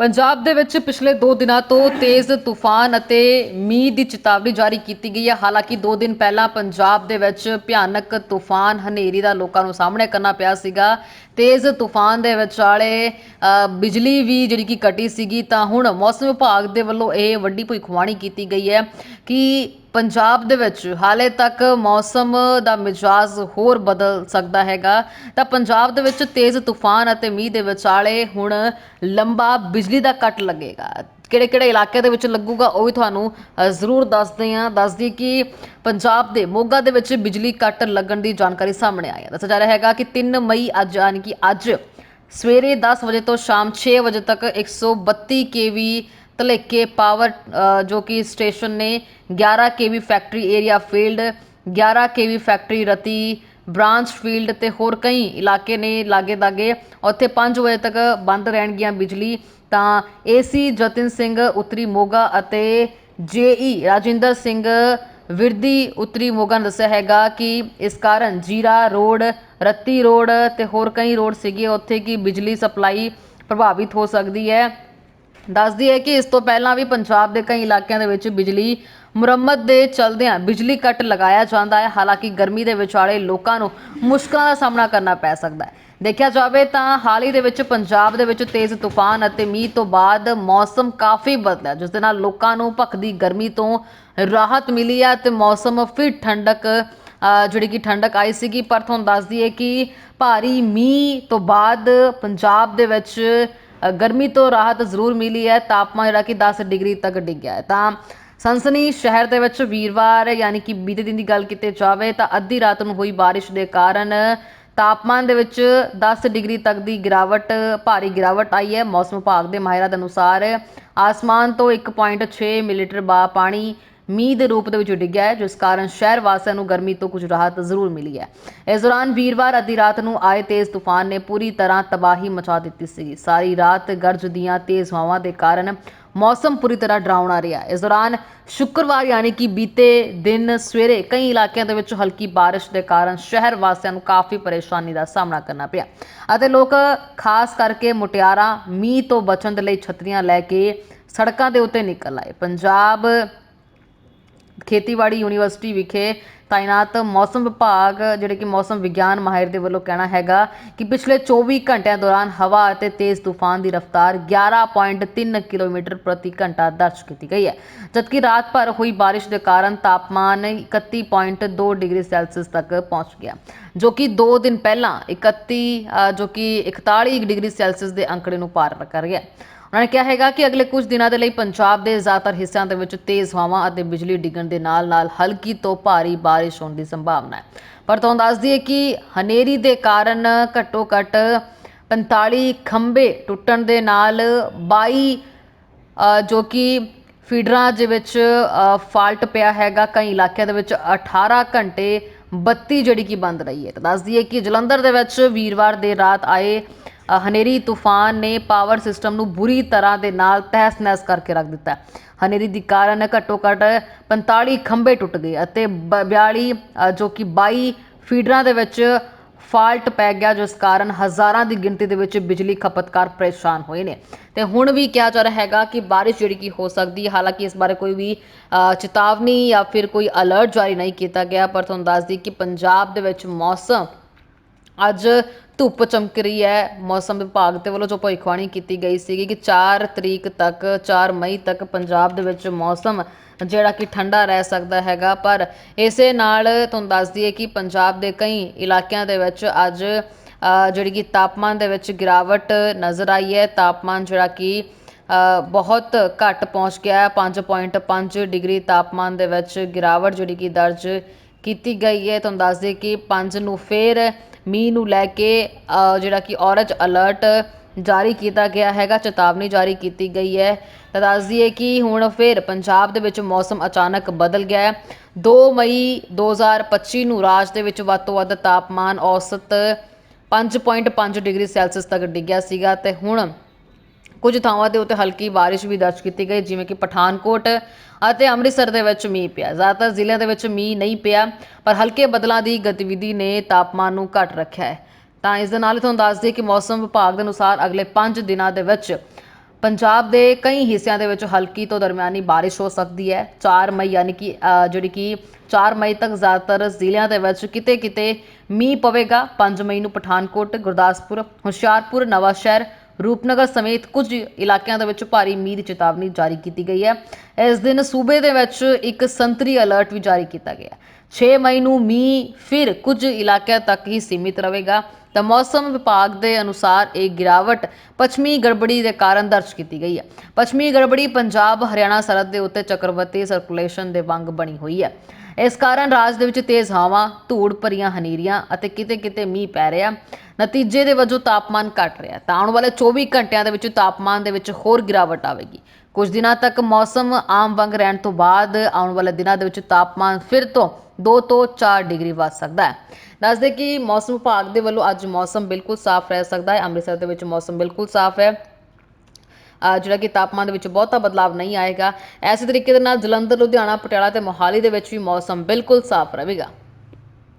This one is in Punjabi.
ਪੰਜਾਬ ਦੇ ਵਿੱਚ ਪਿਛਲੇ 2 ਦਿਨਾਂ ਤੋਂ ਤੇਜ਼ ਤੂਫਾਨ ਅਤੇ ਮੀਂਹ ਦੀ ਚੇਤਾਵਨੀ ਜਾਰੀ ਕੀਤੀ ਗਈ ਹੈ। ਹਾਲਾਂਕਿ 2 ਦਿਨ ਪਹਿਲਾਂ ਪੰਜਾਬ ਦੇ ਵਿੱਚ ਭਿਆਨਕ ਤੂਫਾਨ ਹਨੇਰੀ ਦਾ ਲੋਕਾਂ ਨੂੰ ਸਾਹਮਣੇ ਕਰਨਾ ਪਿਆ ਸੀਗਾ। ਤੇਜ਼ ਤੂਫਾਨ ਦੇ ਵਿਚਾਲੇ ਬਿਜਲੀ ਵੀ ਜਿਹੜੀ ਕਿ ਕਟੀ ਸੀਗੀ ਤਾਂ ਹੁਣ ਮੌਸਮ ਵਿਭਾਗ ਦੇ ਵੱਲੋਂ ਇਹ ਵੱਡੀ ਭੁਖਵਾਣੀ ਕੀਤੀ ਗਈ ਹੈ ਕਿ ਪੰਜਾਬ ਦੇ ਵਿੱਚ ਹਾਲੇ ਤੱਕ ਮੌਸਮ ਦਾ ਮਿਜਾਜ਼ ਹੋਰ ਬਦਲ ਸਕਦਾ ਹੈਗਾ। ਤਾਂ ਪੰਜਾਬ ਦੇ ਵਿੱਚ ਤੇਜ਼ ਤੂਫਾਨ ਅਤੇ ਮੀਂਹ ਦੇ ਵਿਚਾਲੇ ਹੁਣ ਲੰਬਾ ਬਿਜਲੀ ਦਾ ਕੱਟ ਲੱਗੇਗਾ। ਕਿਹੜੇ ਕਿਹੜੇ ਇਲਾਕੇ ਦੇ ਵਿੱਚ ਲੱਗੂਗਾ ਉਹ ਵੀ ਤੁਹਾਨੂੰ ਜ਼ਰੂਰ ਦੱਸਦੇ ਹਾਂ। ਦੱਸਦੀ ਕਿ ਪੰਜਾਬ ਦੇ ਮੋਗਾ ਦੇ ਵਿੱਚ ਬਿਜਲੀ ਕੱਟ ਲੱਗਣ ਦੀ ਜਾਣਕਾਰੀ ਸਾਹਮਣੇ ਆਈ ਹੈ। ਦੱਸਿਆ ਜਾ ਰਿਹਾ ਹੈਗਾ ਕਿ 3 ਮਈ ਅੱਜ, ਯਾਨੀ ਕਿ ਅੱਜ ਸਵੇਰੇ 10 ਵਜੇ ਤੋਂ ਸ਼ਾਮ 6 ਵਜੇ ਤੱਕ 132 ਕੇਵੀ ਧਲੇਕੇ ਪਾਵਰ ਜੋ ਕਿ ਸਟੇਸ਼ਨ ਨੇ 11 KV factory area field 11 KV factory ਰਤੀ branch field ਤੇ ਹੋਰ ਕਈ ਇਲਾਕੇ ਨੇ ਲਾਗੇ ਦਾਗੇ। ਉੱਥੇ 5 ਵਜੇ ਤੱਕ ਬੰਦ ਰਹਿਣਗੀਆਂ ਬਿਜਲੀ। ਤਾਂ ਏਸੀ ਜਤਿਨ ਸਿੰਘ ਉੱਤਰੀ ਮੋਗਾ ਅਤੇ ਜੇਈ ਰਾਜਿੰਦਰ ਸਿੰਘ ਵਿਰਦੀ ਉੱਤਰੀ ਮੋਗਾ ਨੇ ਦੱਸਿਆ ਹੈਗਾ ਕਿ ਇਸ ਕਾਰਨ ਜੀਰਾ ਰੋਡ, ਰੱਤੀ ਰੋਡ ਤੇ ਹੋਰ ਕਈ ਰੋਡ ਸੀਗੇ। ਉੱਥੇ ਕਿ ਬਿਜਲੀ ਸਪਲਾਈ ਪ੍ਰਭਾਵਿਤ ਹੋ ਸਕਦੀ ਹੈ? ਦੱਸਦੀ ਹੈ ਕਿ ਇਸ ਤੋਂ ਪਹਿਲਾਂ ਵੀ ਪੰਜਾਬ ਦੇ ਕਈ ਇਲਾਕਿਆਂ ਦੇ ਵਿੱਚ ਬਿਜਲੀ ਮੁਰੰਮਤ ਦੇ ਚਲਦਿਆਂ ਬਿਜਲੀ ਕੱਟ ਲਗਾਇਆ ਜਾਂਦਾ ਹੈ। ਹਾਲਾਂਕਿ ਗਰਮੀ ਦੇ ਵਿਚਾਲੇ ਲੋਕਾਂ ਨੂੰ ਮੁਸ਼ਕਲਾਂ ਦਾ ਸਾਹਮਣਾ ਕਰਨਾ ਪੈ ਸਕਦਾ ਹੈ। ਦੇਖਿਆ ਜਾਵੇ ਤਾਂ ਹਾਲ ਹੀ ਦੇ ਵਿੱਚ ਪੰਜਾਬ ਦੇ ਵਿੱਚ ਤੇਜ਼ ਤੂਫਾਨ ਅਤੇ ਮੀਂਹ ਤੋਂ ਬਾਅਦ ਮੌਸਮ ਕਾਫੀ ਬਦਲਿਆ, ਜਿਸ ਦੇ ਨਾਲ ਲੋਕਾਂ ਨੂੰ ਭਖਦੀ ਗਰਮੀ ਤੋਂ ਰਾਹਤ ਮਿਲੀ ਹੈ ਤੇ ਮੌਸਮ ਫਿਰ ਠੰਡਕ ਜਿਹੜੀ ਕਿ ਠੰਡਕ ਆਈ ਸੀਗੀ, ਪਰ ਤੁਹਾਨੂੰ ਦੱਸ ਦਈਏ ਕਿ ਭਾਰੀ ਮੀਂਹ ਤੋਂ ਬਾਅਦ ਪੰਜਾਬ ਦੇ ਵਿੱਚ ਗਰਮੀ ਤੋਂ ਰਾਹਤ ਜ਼ਰੂਰ ਮਿਲੀ ਹੈ। ਤਾਪਮਾਨ ਜਿਹੜਾ ਕਿ 10 ਡਿਗਰੀ ਤੱਕ ਡਿੱਗਿਆ ਹੈ। ਤਾਂ ਸਨਸਨੀ ਸ਼ਹਿਰ ਦੇ ਵਿੱਚ ਵੀਰਵਾਰ, ਯਾਨੀ ਕਿ ਬੀਤੇ ਦਿਨ ਦੀ ਗੱਲ ਕੀਤੀ ਜਾਵੇ ਤਾਂ ਅੱਧੀ ਰਾਤ ਨੂੰ ਹੋਈ ਬਾਰਿਸ਼ ਦੇ ਕਾਰਨ ਤਾਪਮਾਨ ਦੇ ਵਿੱਚ 10 ਡਿਗਰੀ ਤੱਕ ਦੀ ਗਿਰਾਵਟ, ਭਾਰੀ ਗਿਰਾਵਟ ਆਈ ਹੈ। ਮੌਸਮ ਵਿਭਾਗ ਦੇ ਮਾਹਿਰਾਂ ਦੇ ਅਨੁਸਾਰ ਆਸਮਾਨ ਤੋਂ 1.6 ਮਿਲੀਲੀਟਰ ਬਾ ਪਾਣੀ ਮੀਂਹ ਦੇ ਰੂਪ ਦੇ ਵਿੱਚ ਡਿੱਗਿਆ ਹੈ, ਜਿਸ ਕਾਰਨ ਸ਼ਹਿਰ ਵਾਸੀਆਂ ਨੂੰ ਗਰਮੀ ਤੋਂ ਕੁਝ ਰਾਹਤ ਜ਼ਰੂਰ ਮਿਲੀ ਹੈ। ਇਸ ਦੌਰਾਨ ਵੀਰਵਾਰ ਅੱਧੀ ਰਾਤ ਨੂੰ ਆਏ ਤੇਜ਼ ਤੂਫਾਨ ਨੇ ਪੂਰੀ ਤਰ੍ਹਾਂ ਤਬਾਹੀ ਮਚਾ ਦਿੱਤੀ ਸੀ ਸਾਰੀ ਰਾਤ ਗਰਜ ਦੀਆਂ ਤੇਜ਼ ਹਵਾਵਾਂ ਦੇ ਕਾਰਨ ਮੌਸਮ ਪੂਰੀ ਤਰ੍ਹਾਂ ਡਰਾਉਣਾ ਰਿਹਾ ਇਸ ਦੌਰਾਨ ਸ਼ੁੱਕਰਵਾਰ ਯਾਨੀ ਕਿ ਬੀਤੇ ਦਿਨ ਸਵੇਰੇ ਕਈ ਇਲਾਕਿਆਂ ਦੇ ਵਿੱਚ ਹਲਕੀ ਬਾਰਿਸ਼ ਦੇ ਕਾਰਨ ਸ਼ਹਿਰ ਵਾਸੀਆਂ ਨੂੰ ਕਾਫੀ ਪਰੇਸ਼ਾਨੀ ਦਾ ਸਾਹਮਣਾ ਕਰਨਾ ਪਿਆ ਅਤੇ ਲੋਕ ਖਾਸ ਕਰਕੇ ਮੁਟਿਆਰਾਂ ਮੀਂਹ ਤੋਂ ਬਚਣ ਦੇ ਲਈ ਛਤਰੀਆਂ ਲੈ ਕੇ ਸੜਕਾਂ ਦੇ ਉੱਤੇ ਨਿਕਲ ਆਏ। ਪੰਜਾਬ ਖੇਤੀਬਾੜੀ ਯੂਨੀਵਰਸਿਟੀ ਵਿਖੇ ਤਾਇਨਾਤ ਮੌਸਮ ਵਿਭਾਗ, ਜਿਹੜੇ ਕਿ ਮੌਸਮ ਵਿਗਿਆਨ ਮਾਹਿਰ ਦੇ ਵੱਲੋਂ ਕਹਿਣਾ ਹੈਗਾ ਕਿ ਪਿਛਲੇ 24 ਘੰਟਿਆਂ ਦੌਰਾਨ ਹਵਾ ਅਤੇ ਤੇਜ਼ ਤੂਫਾਨ ਦੀ ਰਫ਼ਤਾਰ 11.3 ਕਿਲੋਮੀਟਰ ਪ੍ਰਤੀ ਘੰਟਾ ਦਰਜ ਕੀਤੀ ਗਈ ਹੈ। ਜਦਕਿ ਰਾਤ ਭਰ ਹੋਈ ਬਾਰਿਸ਼ ਦੇ ਕਾਰਨ ਤਾਪਮਾਨ 31.2 ਡਿਗਰੀ ਸੈਲਸੀਅਸ ਤੱਕ ਪਹੁੰਚ ਗਿਆ, ਜੋ ਕਿ 2 ਦਿਨ ਪਹਿਲਾਂ 31 ਜੋ ਕਿ 41 ਡਿਗਰੀ ਸੈਲਸੀਅਸ ਦੇ ਅੰਕੜੇ ਨੂੰ ਪਾਰ ਕਰ ਗਿਆ ਉਹਨਾਂ ਨੇ ਕਿਹਾ ਹੈਗਾ ਕਿ ਅਗਲੇ ਕੁਝ ਦਿਨਾਂ ਦੇ ਲਈ ਪੰਜਾਬ ਦੇ ਜ਼ਿਆਦਾਤਰ ਹਿੱਸਿਆਂ ਦੇ ਵਿੱਚ ਤੇਜ਼ ਹਵਾਵਾਂ ਅਤੇ ਬਿਜਲੀ ਡਿੱਗਣ ਦੇ ਨਾਲ-ਨਾਲ ਹਲਕੀ ਤੋਂ ਭਾਰੀ ਬਾਰਿਸ਼ ਹੋਣ ਦੀ ਸੰਭਾਵਨਾ ਹੈ। ਪਰ ਤੁਹਾਨੂੰ ਦੱਸ ਦਈਏ ਕਿ ਹਨੇਰੀ ਦੇ ਕਾਰਨ ਘੱਟੋ-ਘੱਟ 45 ਖੰਭੇ ਟੁੱਟਣ ਦੇ ਨਾਲ 22 ਜੋ ਕਿ ਫੀਡਰਾਂ ਦੇ ਵਿੱਚ ਫਾਲਟ ਪਿਆ ਹੈਗਾ। ਕਈ ਇਲਾਕਿਆਂ ਦੇ ਵਿੱਚ 18 ਘੰਟੇ ਬੱਤੀ ਜਿਹੜੀ ਕਿ ਬੰਦ ਰਹੀ ਹੈ। ਤਾਂ ਦੱਸ ਦਈਏ ਕਿ ਜਲੰਧਰ ਦੇ ਵਿੱਚ ਵੀਰਵਾਰ ਦੇ ਰਾਤ ਆਏ ਹਨੇਰੀ ਤੂਫਾਨ ਨੇ ਪਾਵਰ ਸਿਸਟਮ ਨੂੰ ਬੁਰੀ ਤਰ੍ਹਾਂ ਦੇ ਨਾਲ ਤਹਿਸ-ਨਹਿਸ ਕਰਕੇ ਰੱਖ ਦਿੱਤਾ ਹਨੇਰੀ ਦੀ ਕਾਰਨ ਘੱਟੋ ਘੱਟ 45 ਖੰਭੇ ਟੁੱਟ ਗਏ ਅਤੇ ਬ- 42 ਜੋ ਕਿ 22 ਫੀਡਰਾਂ ਦੇ ਵਿੱਚ ਫਾਲਟ ਪੈ ਗਿਆ, ਜਿਸ ਕਾਰਨ ਹਜ਼ਾਰਾਂ ਦੀ ਗਿਣਤੀ ਦੇ ਵਿੱਚ ਬਿਜਲੀ ਖਪਤਕਾਰ ਪਰੇਸ਼ਾਨ ਹੋਏ ਨੇ। ਤੇ ਹੁਣ ਵੀ ਕਿਹਾ ਜਾ ਰਿਹਾ ਹੈਗਾ ਕਿ ਬਾਰਿਸ਼ ਜਿਹੜੀ ਕੀ ਹੋ ਸਕਦੀ ਹੈ, ਹਾਲਾਂਕਿ ਇਸ ਬਾਰੇ ਕੋਈ ਵੀ ਚੇਤਾਵਨੀ ਜਾਂ ਫਿਰ ਕੋਈ ਅਲਰਟ ਜਾਰੀ ਨਹੀਂ ਕੀਤਾ ਗਿਆ, ਪਰ ਤੁਹਾਨੂੰ ਦੱਸ ਦਈ ਕਿ ਪੰਜਾਬ ਦੇ ਵਿੱਚ ਮੌਸਮ ਅੱਜ ਧੁੱਪ ਚਮਕ ਰਹੀ ਹੈ। ਮੌਸਮ ਵਿਭਾਗ ਦੇ ਵੱਲੋਂ ਜੋ ਭਵਿੱਖਬਾਣੀ ਕੀਤੀ ਗਈ ਸੀਗੀ ਕਿ 4 ਤਰੀਕ ਤੱਕ 4 ਮਈ ਤੱਕ ਪੰਜਾਬ ਦੇ ਵਿੱਚ ਮੌਸਮ ਜਿਹੜਾ ਕਿ ਠੰਡਾ ਰਹਿ ਸਕਦਾ ਹੈਗਾ। ਪਰ ਇਸੇ ਨਾਲ ਤੁਹਾਨੂੰ ਦੱਸ ਦਈਏ ਕਿ ਪੰਜਾਬ ਦੇ ਕਈ ਇਲਾਕਿਆਂ ਦੇ ਵਿੱਚ ਅੱਜ ਜਿਹੜੀ ਕਿ ਤਾਪਮਾਨ ਦੇ ਵਿੱਚ ਗਿਰਾਵਟ ਨਜ਼ਰ ਆਈ ਹੈ। ਤਾਪਮਾਨ ਜਿਹੜਾ ਕਿ ਬਹੁਤ ਘੱਟ ਪਹੁੰਚ ਗਿਆ ਹੈ। 5.5 ਡਿਗਰੀ ਤਾਪਮਾਨ ਦੇ ਵਿੱਚ ਗਿਰਾਵਟ ਜਿਹੜੀ ਕਿ ਦਰਜ ਕੀਤੀ ਗਈ ਹੈ। ਤੁਹਾਨੂੰ ਦੱਸ ਦਈਏ ਕਿ 5 ਨੂੰ ਫੇਰ ਮੀਂਹ ਨੂੰ ਲੈ ਕੇ ਜਿਹੜਾ ਕਿ ਔਰੰਜ ਅਲਰਟ ਜਾਰੀ ਕੀਤਾ ਗਿਆ ਹੈਗਾ, ਚੇਤਾਵਨੀ ਜਾਰੀ ਕੀਤੀ ਗਈ ਹੈ। ਤਾਂ ਦੱਸ ਦਈਏ ਕਿ ਹੁਣ ਫਿਰ ਪੰਜਾਬ ਦੇ ਵਿੱਚ ਮੌਸਮ ਅਚਾਨਕ ਬਦਲ ਗਿਆ ਹੈ। 2 ਮਈ 2025 ਨੂੰ ਰਾਜ ਦੇ ਵਿੱਚ ਵੱਧ ਤੋਂ ਵੱਧ ਤਾਪਮਾਨ ਔਸਤ 5.5 ਡਿਗਰੀ ਸੈਲਸੀਅਸ ਤੱਕ ਡਿੱਗਿਆ ਸੀਗਾ ਤੇ ਹੁਣ ਕੁਝ ਥਾਵਾਂ ਦੇ ਉੱਤੇ ਹਲਕੀ ਬਾਰਿਸ਼ ਵੀ ਦਰਜ ਕੀਤੀ ਗਈ, ਜਿਵੇਂ ਕਿ ਪਠਾਨਕੋਟ ਅਤੇ ਅੰਮ੍ਰਿਤਸਰ ਦੇ ਵਿੱਚ ਮੀਂਹ ਪਿਆ। ਜ਼ਿਆਦਾਤਰ ਜ਼ਿਲ੍ਹਿਆਂ ਦੇ ਵਿੱਚ ਮੀਂਹ ਨਹੀਂ ਪਿਆ, ਪਰ ਹਲਕੇ ਬਦਲਾਂ ਦੀ ਗਤੀਵਿਧੀ ਨੇ ਤਾਪਮਾਨ ਨੂੰ ਘੱਟ ਰੱਖਿਆ ਹੈ। ਤਾਂ ਇਸ ਦੇ ਨਾਲ ਹੀ ਤੁਹਾਨੂੰ ਦੱਸ ਦਈਏ ਕਿ ਮੌਸਮ ਵਿਭਾਗ ਦੇ ਅਨੁਸਾਰ ਅਗਲੇ 5 ਦਿਨਾਂ ਦੇ ਵਿੱਚ ਪੰਜਾਬ ਦੇ ਕਈ ਹਿੱਸਿਆਂ ਦੇ ਵਿੱਚ ਹਲਕੀ ਤੋਂ ਦਰਮਿਆਨੀ ਬਾਰਿਸ਼ ਹੋ ਸਕਦੀ ਹੈ। 4 ਮਈ ਯਾਨੀ ਕਿ ਜਿਹੜੀ ਕਿ 4 ਮਈ ਤੱਕ ਜ਼ਿਆਦਾਤਰ ਜ਼ਿਲ੍ਹਿਆਂ ਦੇ ਵਿੱਚ ਕਿਤੇ-ਕਿਤੇ ਮੀਂਹ ਪਵੇਗਾ। 5 ਮਈ ਨੂੰ ਪਠਾਨਕੋਟ, ਗੁਰਦਾਸਪੁਰ, ਹੁਸ਼ਿਆਰਪੁਰ, ਨਵਾਂਸ਼ਹਿਰ ਰੂਪਨਗਰ ਸਮੇਤ ਕੁਝ ਇਲਾਕਿਆਂ ਦੇ ਵਿੱਚ ਭਾਰੀ ਮੀਂਹ ਦੀ ਚੇਤਾਵਨੀ ਜਾਰੀ ਕੀਤੀ ਗਈ ਹੈ। ਇਸ ਦਿਨ ਸੂਬੇ ਦੇ ਵਿੱਚ ਇੱਕ ਸੰਤਰੀ ਅਲਰਟ ਵੀ ਜਾਰੀ ਕੀਤਾ ਗਿਆ ਹੈ। 6 ਮਈ ਨੂੰ ਮੀਂਹ ਫਿਰ ਕੁਝ ਇਲਾਕਿਆਂ ਤੱਕ ਹੀ ਸੀਮਿਤ ਰਹੇਗਾ। ਤਾਂ ਮੌਸਮ ਵਿਭਾਗ ਦੇ ਅਨੁਸਾਰ ਇਹ ਗਿਰਾਵਟ ਪੱਛਮੀ ਗੜਬੜੀ ਦੇ ਕਾਰਨ ਦਰਜ ਕੀਤੀ ਗਈ ਹੈ। ਪੱਛਮੀ ਗੜਬੜੀ ਪੰਜਾਬ, ਹਰਿਆਣਾ ਸਰਹੱਦ ਦੇ ਉੱਤੇ ਚੱਕਰਵਰਤੀ ਸਰਕੂਲੇਸ਼ਨ ਦੇ ਵਾਂਗ ਬਣੀ ਹੋਈ ਹੈ। ਇਸ ਕਾਰਨ ਰਾਜ ਦੇ ਵਿੱਚ ਤੇਜ਼ ਹਵਾਵਾਂ, ਧੂੜ ਭਰੀਆਂ ਹਨੇਰੀਆਂ ਅਤੇ ਕਿਤੇ-ਕਿਤੇ ਮੀਂਹ ਪੈ ਰਿਹਾ ਨਤੀਜੇ ਦੇ ਵਜੋਂ ਤਾਪਮਾਨ ਘਟ ਰਿਹਾ ਤਾਂ ਆਉਣ ਵਾਲੇ 24 ਘੰਟਿਆਂ ਦੇ ਵਿੱਚ ਤਾਪਮਾਨ ਦੇ ਵਿੱਚ ਹੋਰ ਗਿਰਾਵਟ ਆਵੇਗੀ। ਕੁਝ ਦਿਨਾਂ ਤੱਕ ਮੌਸਮ ਆਮ ਵਾਂਗ ਰਹਿਣ ਤੋਂ ਬਾਅਦ ਆਉਣ ਵਾਲੇ ਦਿਨਾਂ ਦੇ ਵਿੱਚ ਤਾਪਮਾਨ ਫਿਰ ਤੋਂ 2 ਤੋਂ 4 ਡਿਗਰੀ ਵੱਧ ਸਕਦਾ ਹੈ। ਦੱਸਦੇ ਕਿ ਮੌਸਮ ਵਿਭਾਗ ਦੇ ਵੱਲੋਂ ਅੱਜ ਮੌਸਮ ਬਿਲਕੁਲ ਸਾਫ਼ ਰਹਿ ਸਕਦਾ ਹੈ। ਅੰਮ੍ਰਿਤਸਰ ਦੇ ਵਿੱਚ ਮੌਸਮ ਬਿਲਕੁਲ ਸਾਫ਼ ਹੈ। ਜਿਹੜਾ ਕਿ ਤਾਪਮਾਨ ਦੇ ਵਿੱਚ ਬਹੁਤਾ ਬਦਲਾਅ ਨਹੀਂ ਆਏਗਾ। ਐਸੇ ਤਰੀਕੇ ਦੇ ਨਾਲ ਜਲੰਧਰ, ਲੁਧਿਆਣਾ, ਪਟਿਆਲਾ ਤੇ ਮੋਹਾਲੀ ਦੇ ਵਿੱਚ ਵੀ ਮੌਸਮ ਬਿਲਕੁਲ ਸਾਫ਼ ਰਹੇਗਾ।